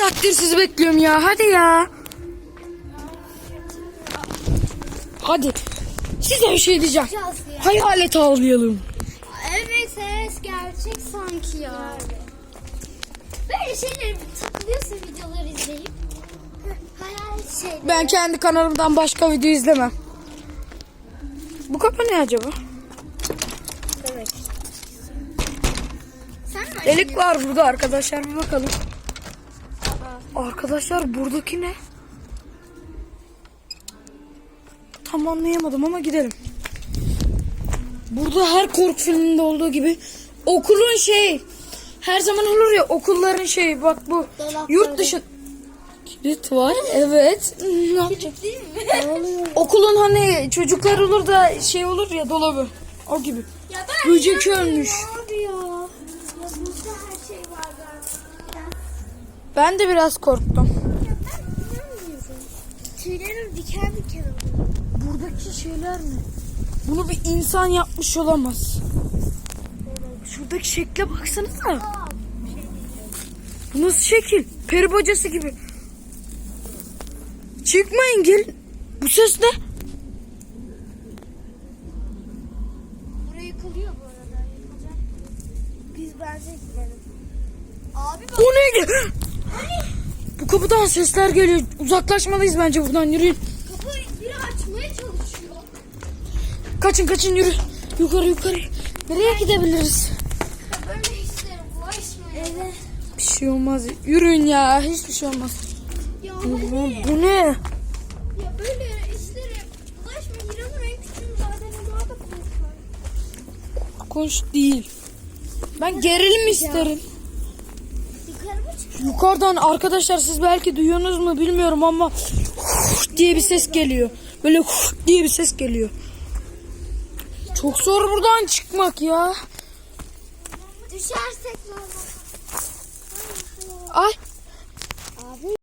saattir sizi bekliyorum ya. Hadi ya. Hadi. Size bir şey diyeceğim. Hayalet avlayalım. Evet evet gerçek sanki ya. Böyle şeyleri tıklıyorsun videoları izleyip. Heh, Hayal şey. Ben kendi kanalımdan başka video izlemem. Bu kapı ne acaba? Evet. Sen mi Delik var burada arkadaşlar bir bakalım. Arkadaşlar buradaki ne? Tam anlayamadım ama gidelim. Burada her korku filminde olduğu gibi okulun şey her zaman olur ya okulların şey bak bu Dolapları. yurt dışı kilit var evet ne yapacak? Değil mi? Okulun hani çocuklar olur da şey olur ya dolabı o gibi. Böcek ölmüş. Ya burada her şey var zaten. Ben de biraz korktum. Tüylerim diken diken oluyor. Buradaki şeyler ne? Bunu bir insan yapmış olamaz. Şuradaki şekle baksanıza. Bu nasıl şekil? Peri bacası gibi. Çıkmayın gelin. Bu ses ne? Buraya yıkılıyor bu arada. Yıkılacak. Biz bence gidelim. Abi bak. O neydi? Kapıdan sesler geliyor. Uzaklaşmalıyız bence buradan yürüyün. Kapıyı biri açmaya çalışıyor. Kaçın kaçın yürü. Yukarı yukarı. Nereye gidebiliriz? Ya böyle işlere bulaşmayın. Evet. Bir şey olmaz. Yürüyün ya. Hiçbir şey olmaz. Ya Oha, hadi. bu ne? Ya böyle işlere bulaşmayın. İnanın en küçüğüm zaten daha da korkmam. Korkunç değil. Ben gerilim isterim. Yukarıdan arkadaşlar siz belki duyuyorsunuz mu bilmiyorum ama diye bir ses geliyor. Böyle diye bir ses geliyor. Çok zor buradan çıkmak ya. Düşersek ne olur? Ay